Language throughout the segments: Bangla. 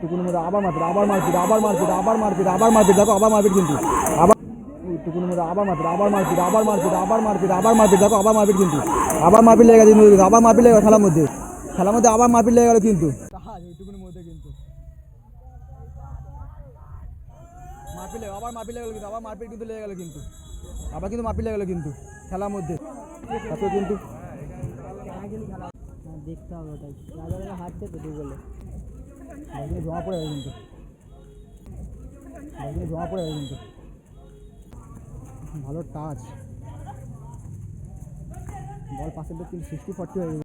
টুকুনি মধ্যে আবার মারপিট আবার মারপিট আবার মারপিট আবার মারপিট আবার মারপিট দেখো আবার মারপিট কিন্তু আবার টুকুনি মধ্যে আবার মারপিট আবার মারপিট আবার মারপিট আবার মারপিট আবার মারপিট দেখো আবার মারপিট কিন্তু আবার মারপিট লেগে গেছে আবার মারপিট লেগে খেলার মধ্যে খেলার মধ্যে আবার মারপিট লেগে গেল কিন্তু ওইটুকুনির মধ্যে কিন্তু মারপিট লেগে আবার মারপিট লেগে গেল কিন্তু আবার মারপিট কিন্তু লেগে গেল কিন্তু আবার কিন্তু মারপিট লেগে গেল কিন্তু খেলার মধ্যে কিন্তু দেখতে হবে ওটাই হাঁটছে তো দুই একদিনে জমা পড়ে যাবে কিন্তু। একদিনে জমা পড়ে যাবে কিন্তু। ভালো টাচ বল পাশের দিক কিন্তু সিক্সটি ফর্টি হয়ে যাবে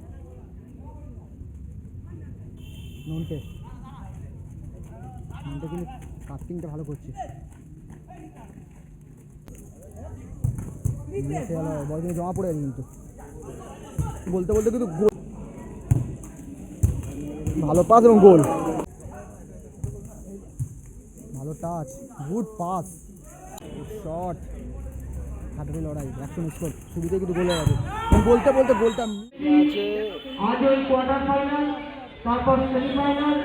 নন্টে নন্টে কিন্তু কাটিংটা ভালো করছে। বল কিন্তু জমা পড়ে যাবে কিন্তু। বলতে বলতে কিন্তু গোল ভালো পাস এবং goal touch good pass shot হাতের লড়াই একশো স্কোর। শুরুতে কিন্তু গোল হয়ে যাবে বলতে বলতে গোলটা আছে। আজ ওই কোয়ার্টার ফাইনাল তারপর সেমিফাইনাল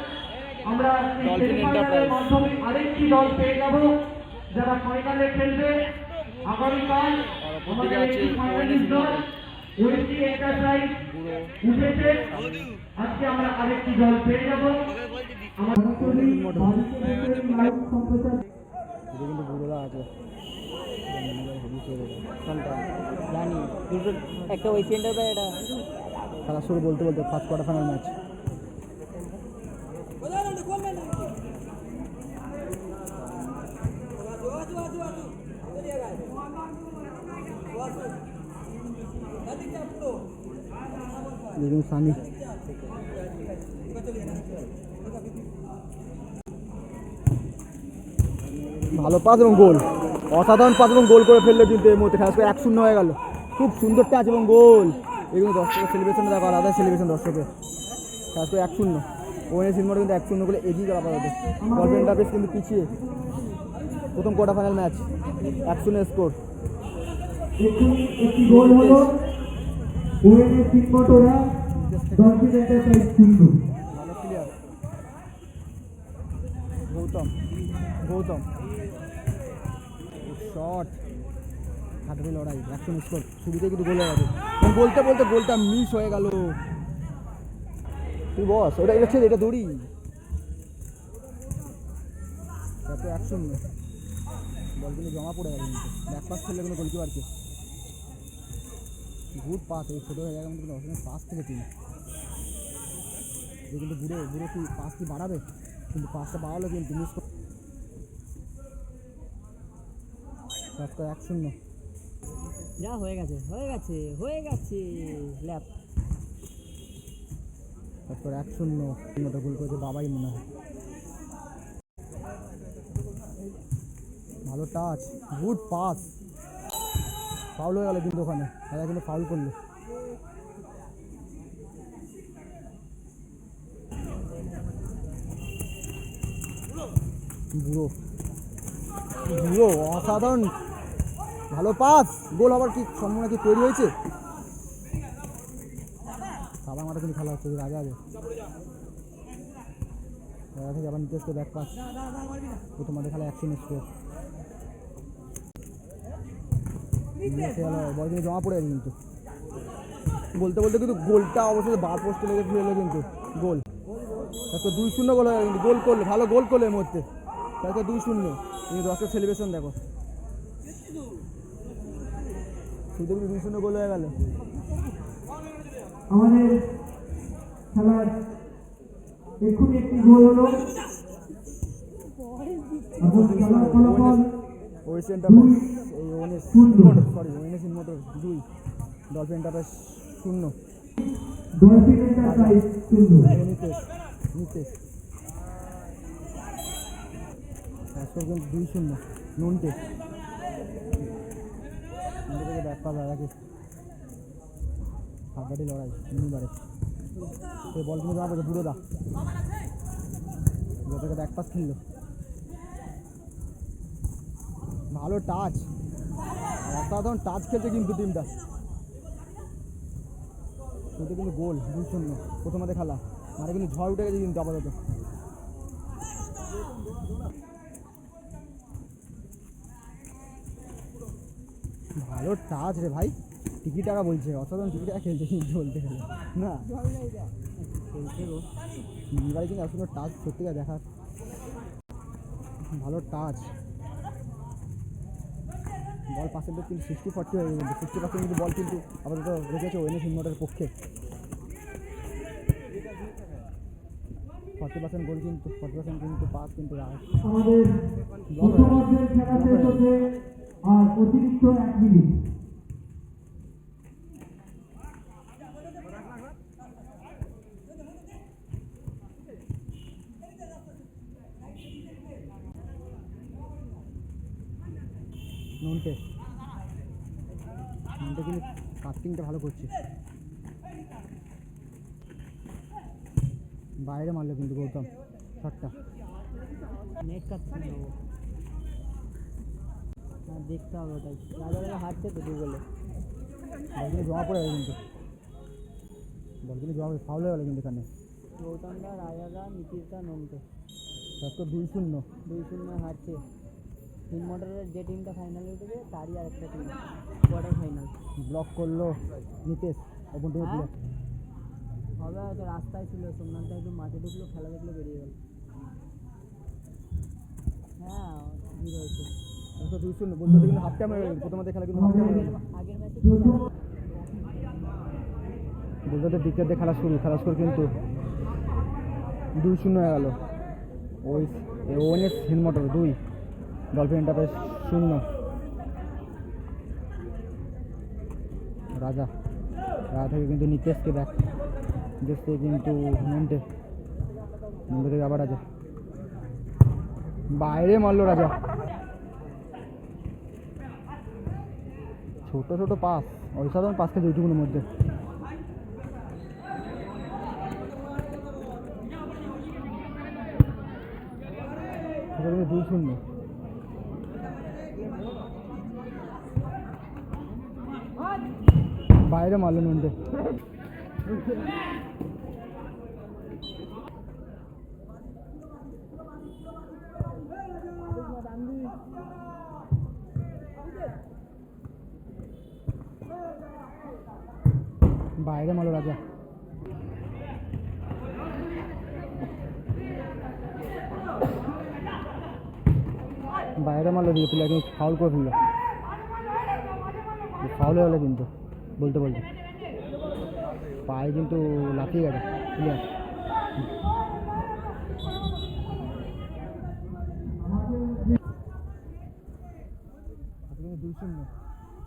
আমরা সেমিফাইনালের মাধ্যমে আরেকটি দল পেয়ে যাব যারা ফাইনালে খেলবে। আগামীকাল আমাদের একটি ফাইনালিস্ট দল ওয়েস্টি এন্টারপ্রাইজ উঠেছে। আজকে আমরা আরেকটি দল পেয়ে যাব। আমার জানি দুটো একটা ওই সেন্টার পায় এটা খেলা শুরু বলতে বলতে ফার্স্ট কোয়ার্টার ফাইনাল ম্যাচ দেখুন সানি ভালো পাস এবং গোল। অসাধারণ পাস এবং গোল করে ফেলল কিন্তু এই মুহূর্তে। খেলা এক শূন্য হয়ে গেল। খুব সুন্দর টাচ এবং গোল। এগুলো দর্শকের সেলিব্রেশন দেখো, আলাদা সেলিব্রেশন দর্শকের খেলা এক শূন্য। ওয়েনে সিনেমাটা কিন্তু এক শূন্য করে এগিয়ে গেল আপাতত। গভর্নমেন্ট অফিস কিন্তু পিছিয়ে। প্রথম কোয়ার্টার ফাইনাল ম্যাচ এক শূন্য স্কোর গৌতম একটি গোল হলো ওয়েনের ঠিকমতোরা ডলফিন এন্টারপ্রাইজ কিন্তু ভালো প্লেয়ার গৌতম গৌতম শট। হাতের লড়াই, একশো স্কোর শুরুতে কিন্তু গোল হয়ে বলতে বলতে গোলটা মিস হয়ে গেল। তুই বস, ওটা এটা ছেলে এটা দড়ি। এত এক শূন্য বল কিন্তু জমা পড়ে কিন্তু। ব্যাক পাস খেললে কোনো গোলকিপারকে গুড পাস এই ছোটো হয়ে যাবে কিন্তু অসমের পাস থেকে তিনি কিন্তু বুড়ো বুড়ো কি পাস কি বাড়াবে? কিন্তু পাসটা বাড়ালো কিন্তু মিস এক শূন্য। যা হয়ে গেছে হয়ে গেছে হয়ে গেছে। ল্যাপ। তারপর এক শূন্য। শূন্যটা গোল করেছে বাবাই মনে হয়। ভালো টাচ গুড পাস ফাউল হয়ে গেল কিন্তু ওখানে। দাদা কিন্তু ফাউল করল। বুড়ো। বুড়ো অসাধারণ ভালো পাস। গোল আবার কি সম্ভাবনা কি তৈরি হয়েছে? সাদা মাঠে কিন্তু খেলা হচ্ছে আগে আগে। থেকে আবার নিতে ব্যাক পাস খেলা স্কোর বল কিন্তু জমা পড়ে কিন্তু। বলতে বলতে কিন্তু গোলটা অবশ্যই বার পোস্টে লেগে ফেলে কিন্তু, গোল। তারপর দুই শূন্য গোল হয়ে গেল কিন্তু, গোল করল, ভালো গোল করল এর মধ্যে তারপর দুই শূন্য। কিন্তু দশটা সেলিব্রেশন দেখো। শুধু দুই শূন্য গোল হয়ে গেল। আমাদের খেলার এক্ষুনি একটি গোল হলো। এখন খেলার ফলাফল ওয়েস্ট এন্টারপ্রাইজ এই ওনেস শূন্য। সরি ওনেস মোটর দুই ডলফিন এন্টারপ্রাইজ শূন্য। ডলফিন এন্টারপ্রাইজ শূন্য। নিতেশ নিতেশ। একশো দুই শূন্য নুনটে নুনটে ব্যাক পাস আগে হাফবাটি লড়াই নিবারে সে বল কিন্তু পড়ে বুড়ো দা থেকে ব্যাক পাস খেললো ভালো টাচ অসাধারণ টাচ খেলছে কিন্তু টিমটা শুধু কিন্তু গোল দুই শূন্য প্রথমাতে খেলা মানে কিন্তু ঝড় উঠে গেছে কিন্তু আপাতত ভালো টাচ রে ভাই। টিকিট টাকা বলছে অসাধারণ টিকিট টাকা খেলছে কিন্তু বলতে গেলে। না? খেলছে গো এবারে কিন্তু আসলে টাচ সত্যিকার দেখার। ভালো টাচ বল পার্সেন্টেজ কিন্তু সিক্সটি ফর্টি হয়ে গেছে। সিক্সটি পার্সেন্ট কিন্তু বল কিন্তু আপাতত রেখেছে ওয়েনে সিনমোটের পক্ষে। ফর্টি পার্সেন্ট গোল কিন্তু ফর্টি পার্সেন্ট কিন্তু পাস কিন্তু আর অতিরিক্ত এক মিনিট। নন্টে। নন্টে কিন্তু কাটিংটা ভালো করছে। বাইরে মারলো কিন্তু গৌতম শটটা। নেট কাটছে। না দেখতে হবে ওটাই। রাজা রাজা হাঁটছে তো গুগলে বল কিন্তু জমা পড়ে গেল কিন্তু। বল কিন্তু জমা ফাউল হয়ে গেল কিন্তু এখানে। গৌতমদা রাজাদা নীতিশদা নমকে তো দুই শূন্য। দুই শূন্য হারছে। তিন মোটরের যে টিমটা ফাইনালে উঠেছে তারই আরেকটা টিম কোয়ার্টার ফাইনাল ব্লক করল নিতেশ টিমে হ্যাঁ? হবে হয়তো রাস্তায় ছিল সোমনাথ একটু মাঠে ঢুকলো খেলা দেখল বেরিয়ে গেল। হ্যাঁ ভিড় হয়েছে। হাফ টাইম হয়ে খেলা কিন্তু হাফ বলতে দ্বিতীয় খেলা শুরু খেলা শুরু কিন্তু দুই শূন্য হয়ে গেল। ওই ওএনএস হিনমোটর দুই। ডলফিন এন্টারপ্রাইজ শূন্য। রাজা রাজা থেকে কিন্তু নিতেশকে ব্যাক নিতেশ থেকে কিন্তু নন্টে নন্টে থেকে আবার রাজা। বাইরে মারলো রাজা। ছোট ছোট পাস অসাধারণ পাস খেয়েছে ওইটুকুনের মধ্যে। দুই শূন্য। বাইরে মারলেন নন্টে বাইরে মারলো রাজা। বাইরে মারলো দিয়ে প্লেয়ার কিন্তু ফাউল করে ফেলল। ফাউল হয়ে কিন্তু, বলতে বলতে। পায়ে কিন্তু লাফিয়ে গেছে প্লেয়ার দুই শূন্য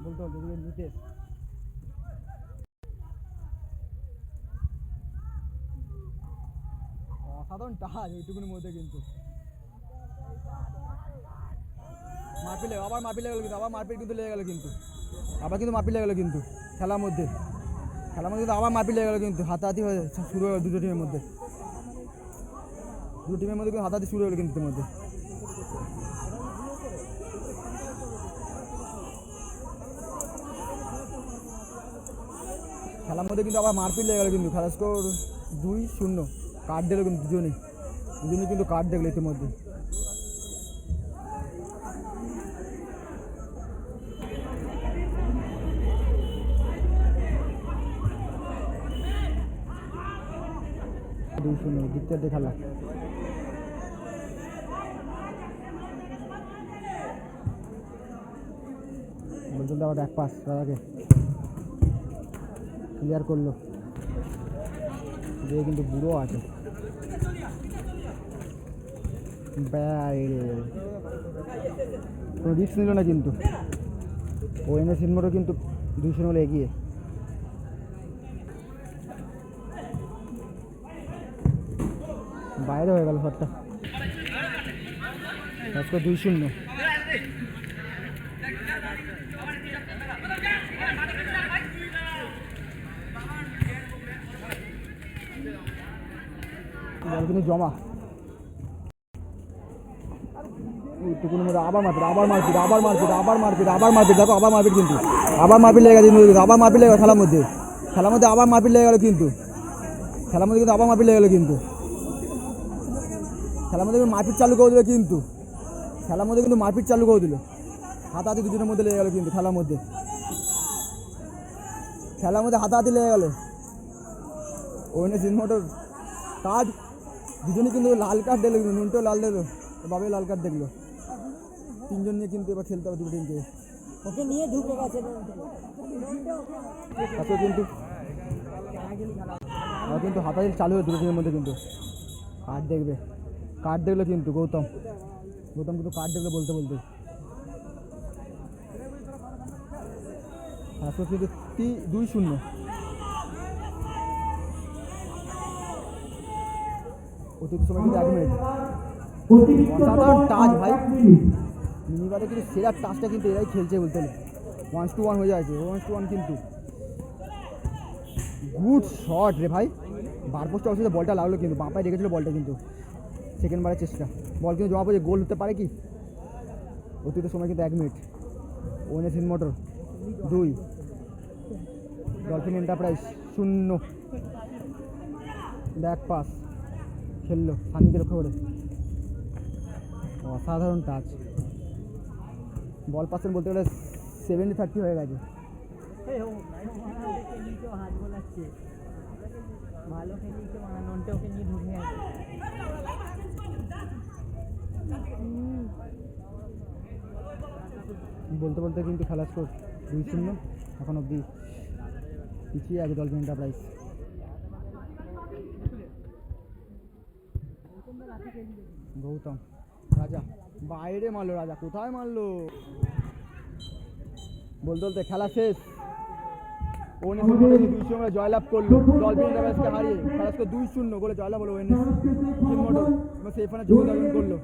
বলতে বলতে নিতেশ অসাধারণ টাচ ওইটুকুনের মধ্যে কিন্তু। মারপিট লেগে আবার মারপিট লেগে গেলো কিন্তু, আবার মারপিট কিন্তু লেগে গেলো কিন্তু। আবার কিন্তু মারপিট লেগে গেলো কিন্তু, খেলার মধ্যে। খেলার মধ্যে কিন্তু আবার মারপিট লেগে গেলো কিন্তু, হাতাহাতি হয়ে শুরু হয়ে গেলো দুটো টিমের মধ্যে। দুটো টিমের মধ্যে কিন্তু হাতাহাতি শুরু হয়ে গেলো কিন্তু মধ্যে। খেলার মধ্যে কিন্তু আবার মারপিট লেগে গেলো কিন্তু খেলা স্কোর দুই শূন্য। কার্ড দিলো কিন্তু দুজনেই। দুজনেই কিন্তু কার্ড দেখল ইতিমধ্যে। এক পাস ক্লিয়ার করল। দিয়ে কিন্তু বুড়ো আছে বাইরে কোনো রিস্ক নিল না কিন্তু। ও এনে সিনমোটও কিন্তু দুইশো হলে এগিয়ে। বাইরে হয়ে গেল শটটা আজকে দুই শূন্য। জমা। এইটুকুর মধ্যে আবার মারপিট আবার মারপিট আবার মারপিট আবার মারপিট আবার মারপিট দেখো আবার মারপিট কিন্তু। আবার মারপিট লেগে গেছে কিন্তু, আবার মারপিট লেগে গেল খেলার মধ্যে। খেলার মধ্যে আবার মারপিট লেগে গেল কিন্তু। খেলার মধ্যে কিন্তু আবার মারপিট লেগে গেল কিন্তু। খেলার মধ্যে কিন্তু মারপিট চালু করে দিল কিন্তু। খেলার মধ্যে কিন্তু মারপিট চালু করে দিল। হাতাহাতি দুজনের মধ্যে লেগে গেল কিন্তু খেলার মধ্যে। খেলার মধ্যে হাতাহাতি লেগে গেল। ওখানে সিনমোটর কার্ড। দুজনে কিন্তু লাল কার্ড দেখল কিন্তু নুনটো লাল দেখল বাবে লাল কার্ড দেখল। তিনজন নিয়ে কিন্তু এবার খেলতে হবে দুটো টিমকে। ওকে নিয়ে ঢুকে গেছে। কিন্তু আর কিন্তু হাতাহাতি চালু হয়ে দুটো টিমের মধ্যে কিন্তু। কার্ড দেখবে। কার্ড দেখল কিন্তু গৌতম। গৌতম কিন্তু কার্ড দেখল বলতে বলতে। তারপর কিন্তু দুই শূন্য। অতিরিক্ত সময় কিন্তু এক মিনিট অসাধারণ টাচ ভাই। মিনিবারে কিন্তু সেরা টাচটা কিন্তু এরাই খেলছে বলতে হলে ওয়ান টু ওয়ান হয়ে যাচ্ছে ওয়ান টু ওয়ান কিন্তু। গুড শট রে ভাই। বার পোস্টে অবশ্যই বলটা লাগল কিন্তু বাপায় রেখেছিল বলটা কিন্তু। সেকেন্ড বারের চেষ্টা। বল কিন্তু জমা পড়ে গোল হতে পারে কি? অতিরিক্ত সময় কিন্তু এক মিনিট ওনে সিন মোটর দুই। ডলফিন এন্টারপ্রাইজ শূন্য। ব্যাক পাস খেললো সানিকে রক্ষা করে। অসাধারণ টাচ বল পার্সেন্ট বলতে গেলে সেভেন্টি থার্টি হয়ে গেছে। ভালো খেলিয়েছে মানে ননটে ওকে নিয়ে ঢুকে গেছে। বলতে বলতে কিন্তু খেলা স্কোর দুই শূন্য এখন অবধি পিছিয়ে আছে ডলফিন এন্টারপ্রাইজ গৌতম রাজা। বাইরে মারলো রাজা কোথায় মারলো? বলতে বলতে খেলা শেষ। ওনে দুই শূন্য জয়লাভ করল। ডলফিন হারিয়ে খেলা দুই শূন্য করে জয়লাভ হলো ওএনএস এবং সেফানে যোগদান করল।